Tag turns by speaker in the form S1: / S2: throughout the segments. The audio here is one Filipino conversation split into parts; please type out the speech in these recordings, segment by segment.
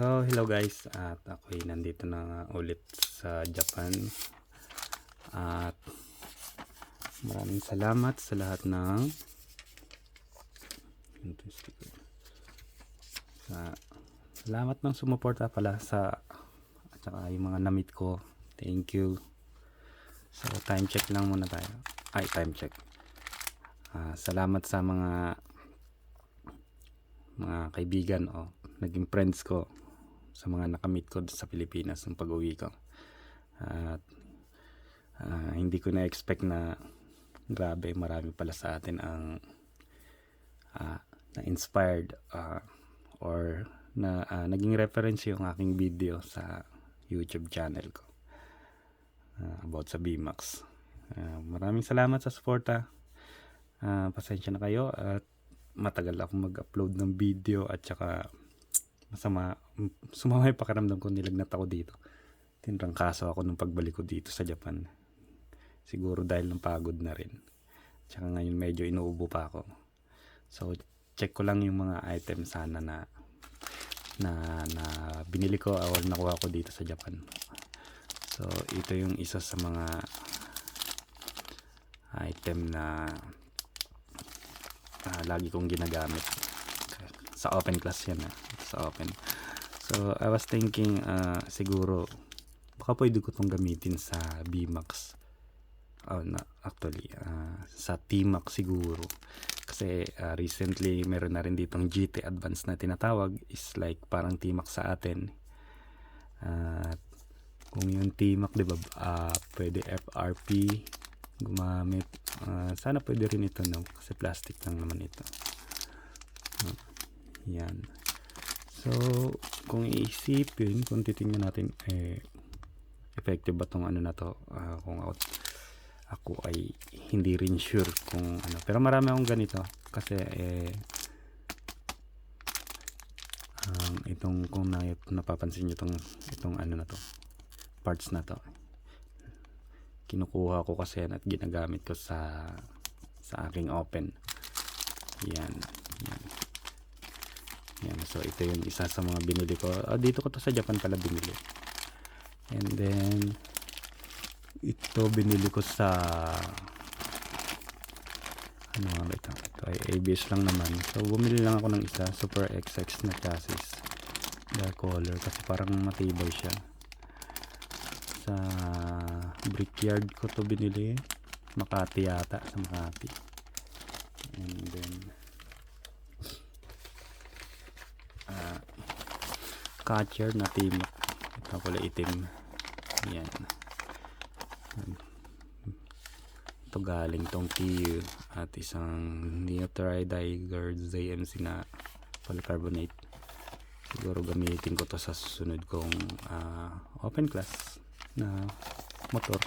S1: So, hello guys. At ako'y nandito na nga ulit sa Japan. At maraming salamat sa lahat ng sa salamat ng sumuporta pala sa at saka yung mga namit ko. Thank you. So, time check lang muna tayo. Ay, time check. Ah, salamat sa mga mga kaibigan o naging friends ko sa mga nakamit ko sa Pilipinas ng pag-uwi ko. At ah, hindi ko na-expect na grabe marami pala sa atin ang ah, na-inspired ah, or na ah, naging reference yung aking video sa YouTube channel ko ah, about sa BMAX. Ah, maraming salamat sa suporta. Ah, pasensya na kayo at matagal ako mag-upload ng video at saka masama sumama yung pakiramdam ko nilagnat ako dito. Tinrangkaso ako nung pagbalik ko dito sa Japan. Siguro dahil ng pagod na rin. Tsaka ngayon medyo inuubo pa ako. So check ko lang yung mga item sana na na, na binili ko o nakuha ko dito sa Japan. So ito yung isa sa mga item na ah, lagi kong ginagamit. Sa open class yan ah. Sa open. So I was thinking ah, siguro baka pwede ko tong gamitin sa BMAX oh, na, actually ah, sa TMAX siguro. Kasi ah, recently meron na rin ditong GT Advance na tinatawag. Is like parang TMAX sa atin. At kung yung TMAX di ba ah, pwede FRP gumamit. Ah, sana pwede rin ito no? Kasi plastic lang naman ito. Ah, yan so kung iisipin kung titingnan natin eh effective ba tong ano na to? Ah, kung ako, ako ay hindi rin sure kung ano. Pero marami akong ganito kasi eh um, itong kung na, napapansin nyo itong, itong ano na to parts na to. Kinukuha ko kasi at ginagamit ko sa sa aking open. Yan yan yan so ito yung isa sa mga binili ko. Ah, dito ko to sa Japan pala binili. And then ito binili ko sa ano nga ito? Ito ay ABS lang naman. So bumili lang ako ng isa super XX na chassis. Dark color kasi parang matibay siya. Sa brickyard ko to binili. Makati yata sa Makati. And then catcher na team. Ito pala itim. Yan. Ito galing tong TU at isang Neotridiger ZMC na polycarbonate. Siguro gamitin ko to sa susunod kong ah, open class na motor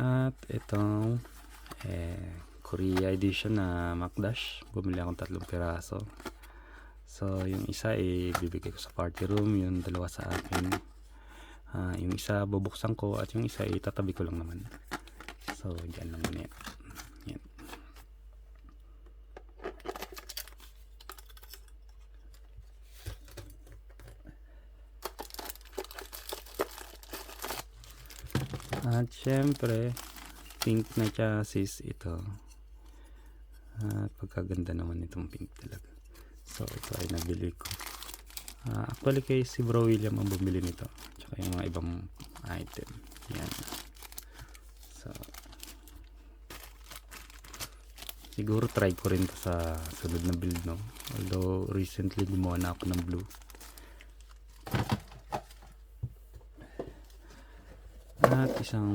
S1: at itong eh, Korea edition na Macdash bumili akong tatlong piraso. So yung isa eh bibigay ko sa party room. Yung dalawa sa akin. Ah, yung isa bubuksan ko. At yung isa itatabi ko lang naman. So dyan lang muna at syempre pink na chassis ito. At pagkaganda naman itong pink talaga. So ito ay nabili ko. Ah, actually kay si Bro William ang bumili nito. Tsaka yung mga ibang item. Yan. So siguro try ko rin to sa sunod na build no? Although recently gumawa na ako ng blue at isang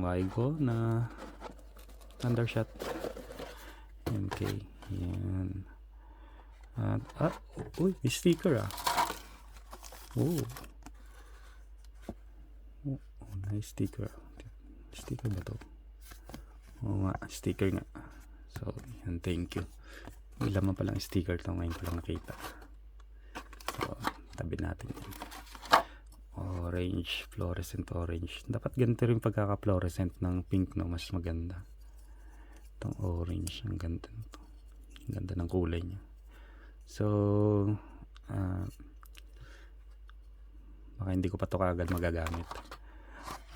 S1: Waigo na Thundershot MK yan. At ah uy may sticker ah. Oh. Oh, oh nice sticker sticker ba to? Oo nga sticker nga. So yan thank you. May laman palang sticker to ngayon ko lang nakita. So tabi natin. yan orange, fluorescent orange. Dapat ganito rin pagkaka-fluorescent ng pink, no? Mas maganda. Itong orange, ang ganda nito. Ang ganda ng kulay niya. So, ah, baka hindi ko pa to kagad magagamit.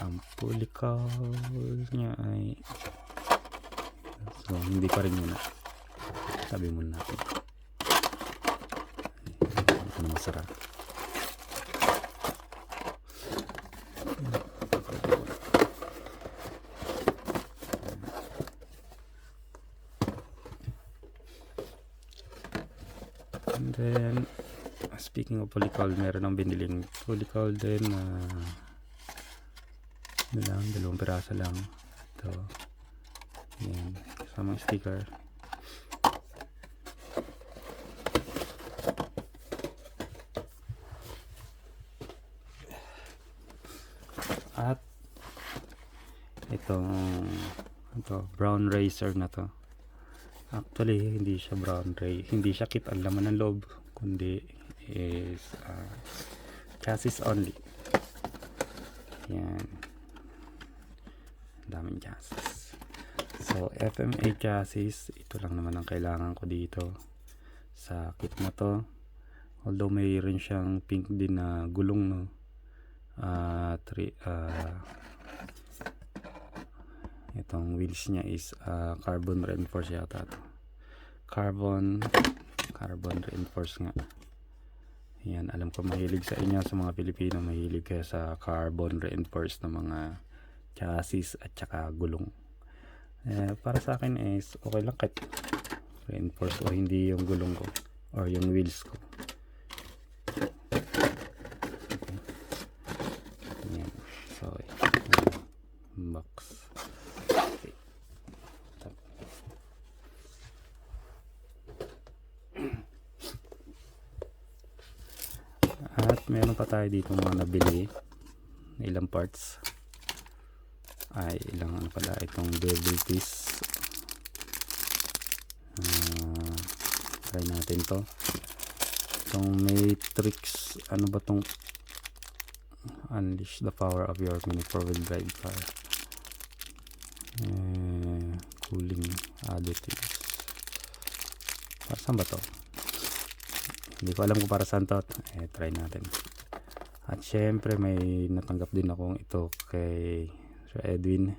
S1: Ang polycal niya ay so, hindi pa rin muna. Sabi muna natin. Hindi ko na masara. And then, speaking of polycol, meron ng biniling polycol din na ano lang, dalawang piraso lang. Ito. Yan. Kasama yung sticker. At itong ito, brown racer na to. Actually, hindi siya brown ray. Hindi siya kit ang laman ng loob. Kundi is uh, chassis only. Yan. Daming chassis. So, FMA chassis. Ito lang naman ang kailangan ko dito. Sa kit na to. Although mayroon siyang pink din na gulong no. Ah, three, ah, itong wheels niya is ah, carbon reinforced yata to. Carbon carbon reinforced nga. Yan, alam ko mahilig sa inyo sa mga Pilipino, mahilig kayo sa carbon reinforced na mga chassis at saka gulong. Eh, para sa akin is okay lang kahit reinforced o hindi yung gulong ko or yung wheels ko. Yan. So, yan. box. Okay. Tap. At meron pa tayo dito mga nabili na ilang parts. Ay ilang ano pala itong bevel piece. Ah, try natin to. Itong matrix ano ba tong unleash the power of your mini four wheel drive car eh, cooling additives. Para saan ba to hindi ko alam kung para saan to. Eh try natin. At syempre may natanggap din akong ito kay Sir Edwin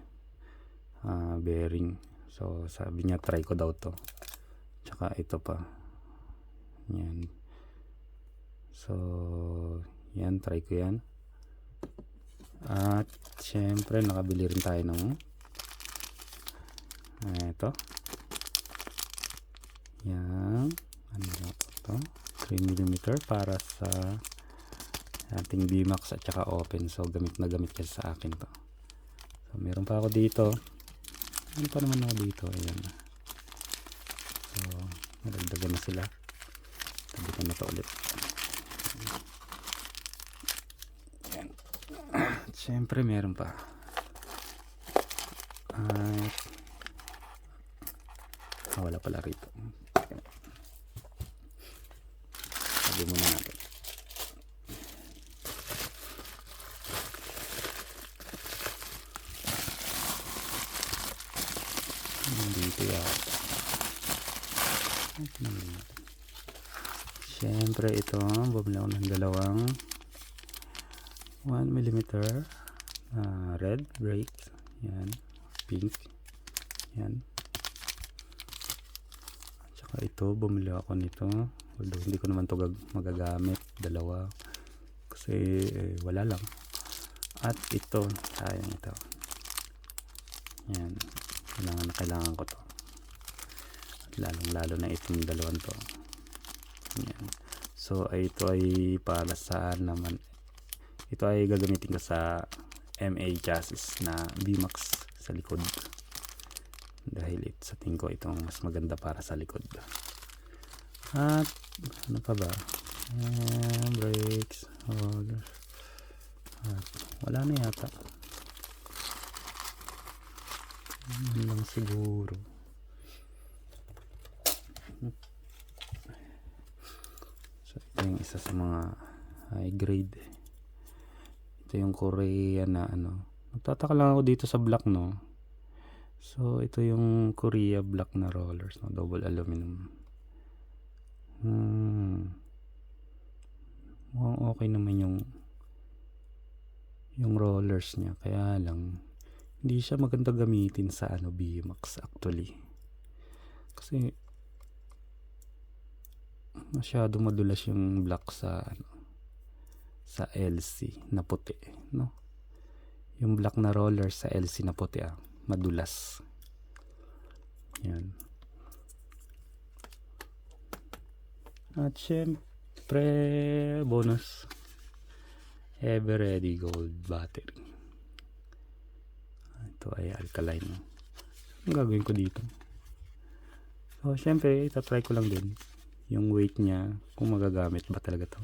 S1: ah, bearing so sabi niya try ko daw to. Tsaka ito pa. Yan. So yan try ko yan. At syempre nakabili rin tayo ng ito yan ano ba ito 3mm para sa ating BMAX at saka open. So gamit na gamit kasi sa akin to so meron pa ako dito. Ano pa naman ako dito. Ayan. So nadagdagan na sila. Tabi na to ulit. Ayan. At syempre meron pa. At ah, wala pala rito sabi muna natin dito yata Tingnan natin. Siyempre ito, bumili ako ng dalawang 1mm na red brakes. Yan. Pink. Yan. At saka ito, bumili ako nito. Although hindi ko naman to gag- magagamit. Dalawa. Kasi eh, wala lang. At ito, sayang ito. Yan. Kailangan na kailangan ko to. At lalong lalo na itong dalawang to. Yan. So, ito ay para sa naman. Ito ay gagamitin ko sa MA chassis na VMAX sa likod. Dahil it, sa tingin ko itong mas maganda para sa likod. At ano pa ba? Ayan, brakes, rollers. At wala na yata. Yun lang siguro. So, ito yung isa sa mga high grade Ito yung Korea na ano. Nagtataka lang ako dito sa black no. So ito yung Korea black na rollers no. Double aluminum. Hmm. Mukhang okay naman yung yung rollers niya. Kaya lang hindi siya maganda gamitin sa ano BMAX actually. Kasi masyado madulas yung black sa ano sa LC na puti, no? Yung black na roller sa LC na puti ah, madulas. Yan. At syempre, bonus. Ever Ready Gold Battery. Ito ay alkaline. Ang gagawin ko dito? So, syempre, itatry ko lang din yung weight niya kung magagamit ba talaga to.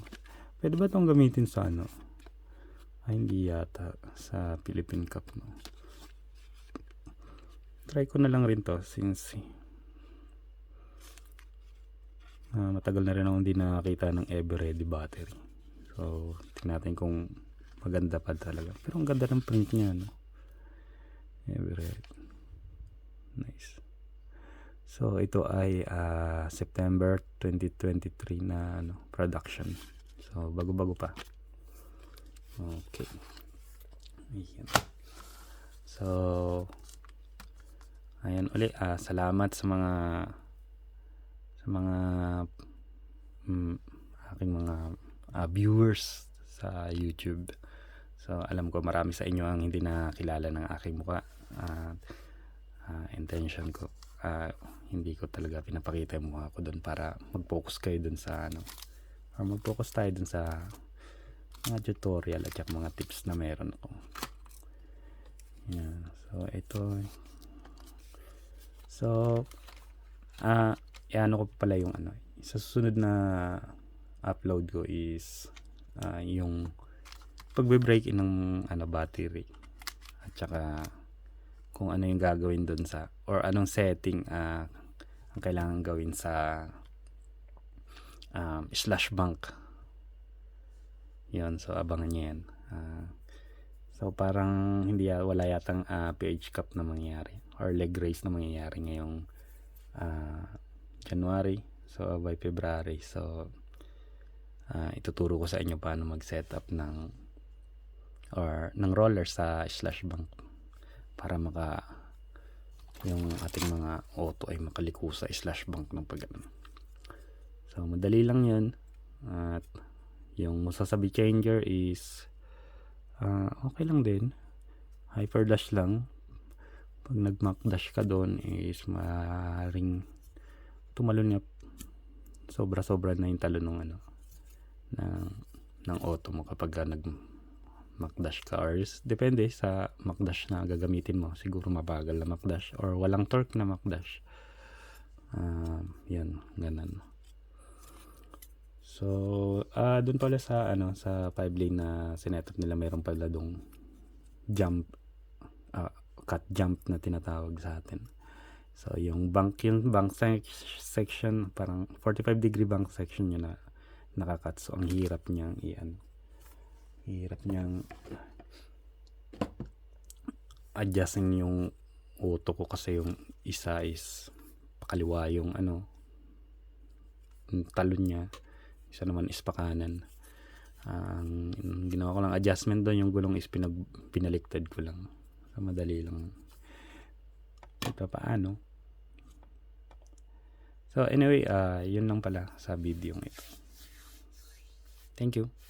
S1: Pwede ba itong gamitin sa ano? Ay, hindi yata sa Philippine Cup. No? Try ko na lang rin to since ah, matagal na rin ako hindi nakakita ng ever ready battery. So, tingnan natin kung maganda pa talaga. Pero ang ganda ng print niya, no? Ever ready. Nice. So, ito ay ah, September 2023 na ano, production. So, bago-bago pa. Okay. Ayan. So, ayan uli. ah, salamat sa mga sa mga mm, aking mga ah, viewers sa YouTube. So, alam ko marami sa inyo ang hindi nakilala ng aking mukha. At ah, intention ko ah, hindi ko talaga pinapakita yung mukha ko doon para mag-focus kayo doon sa ano or mag-focus tayo doon sa mga tutorial at saka mga tips na meron ako. Yan. So ito. So ah ano ko pala yung ano sa susunod na upload ko is ah, yung pagbe-break in ng ano battery. At saka kung ano yung gagawin doon sa or anong setting ah, ang kailangan gawin sa um, slash bank. Yun so abangan nyo yan. Ah, so parang hindi wala yatang ah, PH cup na mangyayari or leg race na mangyayari ngayong ah, January. So by February. So ah, ituturo ko sa inyo paano mag setup ng or ng roller sa slash bank para maka yung ating mga auto ay makaliko sa slash bank ng pag So madali lang 'yun. At yung masasabi changer is ah, okay lang din. Hyper dash lang. Pag nag-mac dash ka doon is maring tumalon niya sobra-sobra na yung talon ng ano ng ng auto mo kapag ka nag Macdash is- depende sa Macdash na gagamitin mo. Siguro mabagal na Macdash or walang torque na Macdash. Um, yun. Ganun. So ah doon pala sa ano sa 5 lane na sinetup nila mayroon pala dong jump ah, cut jump na tinatawag sa atin. So yung bank yung bank sec- section parang 45 degree bank section yun na nakakat. So ang hirap niyang iyan hirap niyang adjustin yung auto ko kasi yung isa is pakaliwa yung ano yung talon niya. Isa naman is pakanan. Ang ginawa ko lang adjustment doon yung gulong is pinag, pinaliktad ko lang. So madali lang. Ito paano so anyway ah yun lang pala sa video ito. Thank you